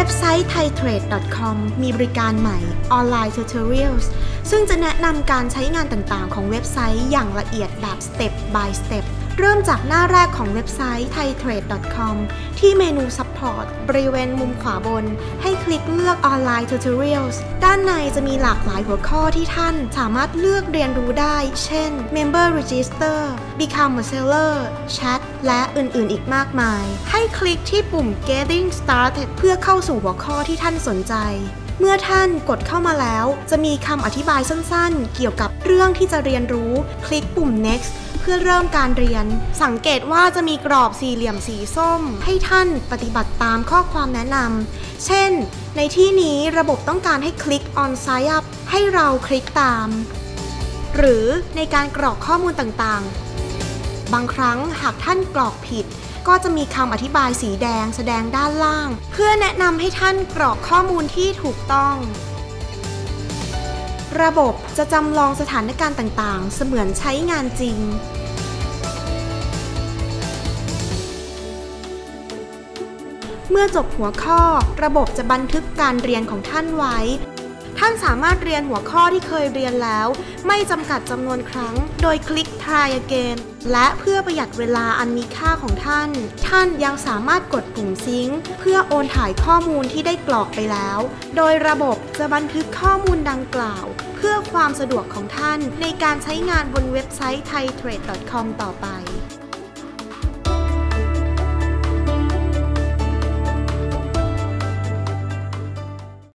ว็บไซต์ thaitrade.com มีบริการใหม่ Online Tutorials ซึ่งจะแนะนำการใช้งานต่างๆ ของเว็บไซต์อย่างละเอียดแบบ Step by Step เริ่มจากหน้าแรกของเว็บไซต์ thaitrade.com ที่เมนู Support บริเวณมุมขวาบน ให้คลิกเลือก Online Tutorials ด้านในจะมีหลากหลายหัวข้อที่ท่านสามารถเลือกเรียนรู้ได้ เช่น Member Register Become a Seller Chat และอื่นๆ อีกมากมาย ให้คลิกที่ปุ่ม Getting Started เพื่อเข้าสู่หัวข้อที่ท่านสนใจเมื่อท่านกดเข้ามาแล้ว จะมีคำอธิบายสั้นๆ เกี่ยวกับเรื่องที่จะเรียนรู้ คลิกปุ่ม next พื่อเริ่มการเรียน สังเกตว่าจะมีกรอบสี่เหลี่ยมสีส้ม ให้ท่านปฏิบัติตามข้อความแนะนำ เช่น ในที่นี้ระบบต้องการให้คลิก on sign up ให้เราคลิกตาม หรือในการกรอกข้อมูลต่างๆ บางครั้งหากท่านกรอกผิด ก็จะมีคำอธิบายสีแดงแสดงด้านล่าง เพื่อแนะนำให้ท่านกรอกข้อมูลที่ถูกต้อง ระบบจะจำลองสถานการณ์ต่างๆ เสมือนใช้งานจริง เมื่อจบหัวข้อ ระบบจะบันทึกการเรียนของท่านไว้ ท่านสามารถเรียนหัวข้อที่เคยเรียนแล้ว ไม่จำกัดจำนวนครั้ง โดยคลิก try again และเพื่อประหยัดเวลาอันมีค่าของท่าน ท่านยังสามารถกดปุ่มซิงค์เพื่อโอนถ่ายข้อมูลที่ได้กรอกไปแล้ว โดยระบบ จะบันทึกข้อมูลดังกล่าว เพื่อความสะดวกของท่านในการใช้งานบนเว็บไซต์ thaitrade.com ต่อไป